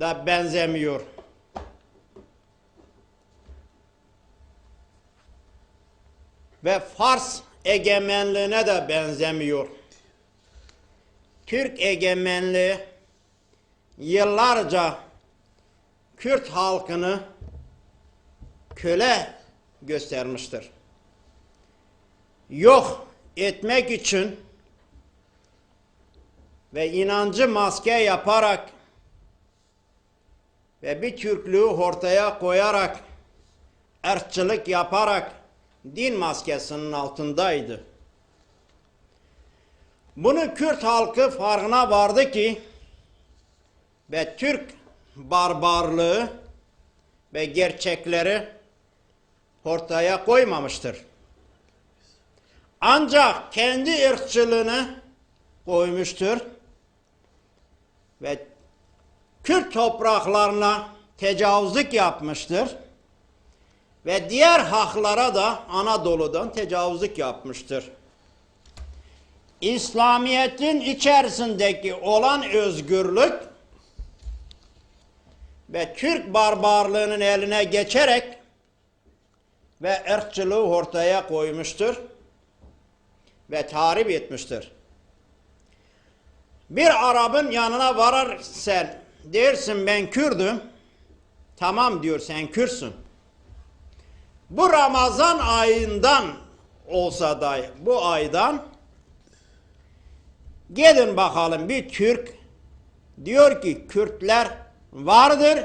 da benzemiyor. Ve Fars egemenliğine de benzemiyor. Türk egemenliği yıllarca Kürt halkını köle göstermiştir. Yok etmek için ve inancı maske yaparak ve bir Türklüğü ortaya koyarak ırkçılık yaparak din maskesinin altındaydı. Bunu Kürt halkı farkına vardı ki ve Türk barbarlığı ve gerçekleri ortaya koymamıştır. Ancak kendi ırkçılığını koymuştur ve Kürt topraklarına tecavüzlük yapmıştır ve diğer haklara da Anadolu'dan tecavüzlük yapmıştır. İslamiyet'in içerisindeki olan özgürlük ve Türk barbarlığının eline geçerek ve ırkçılığı ortaya koymuştur ve tahrip etmiştir. Bir Arap'ın yanına varar sen dersin ben Kürdüm. Tamam diyor sen Kürtsün. Bu Ramazan ayından olsa da bu aydan gidin bakalım bir Türk diyor ki Kürtler vardır.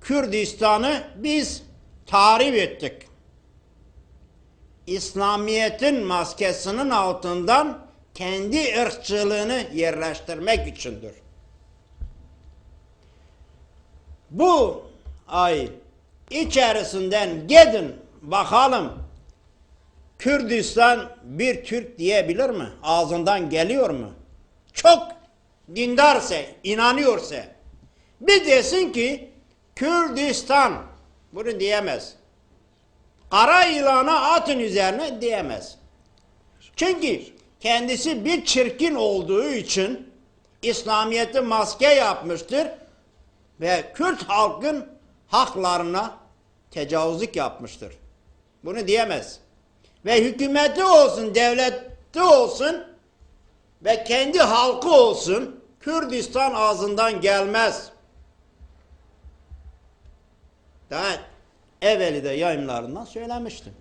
Kürdistan'ı biz tahrip ettik. İslamiyet'in maskesinin altından kendi ırkçılığını yerleştirmek içindir. Bu ay içerisinden gidin bakalım Kürdistan bir Türk diyebilir mi? Ağzından geliyor mu? Çok dindarsa, inanıyorsa bir desin ki Kürdistan bunu diyemez. Kara ilana atın üzerine diyemez. Çünkü kendisi bir çirkin olduğu için İslamiyet'i maske yapmıştır ve Kürt halkın haklarına tecavüzlük yapmıştır. Bunu diyemez. Ve hükümeti olsun, devleti olsun ve kendi halkı olsun Kürdistan ağzından gelmez. Daha evveli de yayınlarından söylemiştim.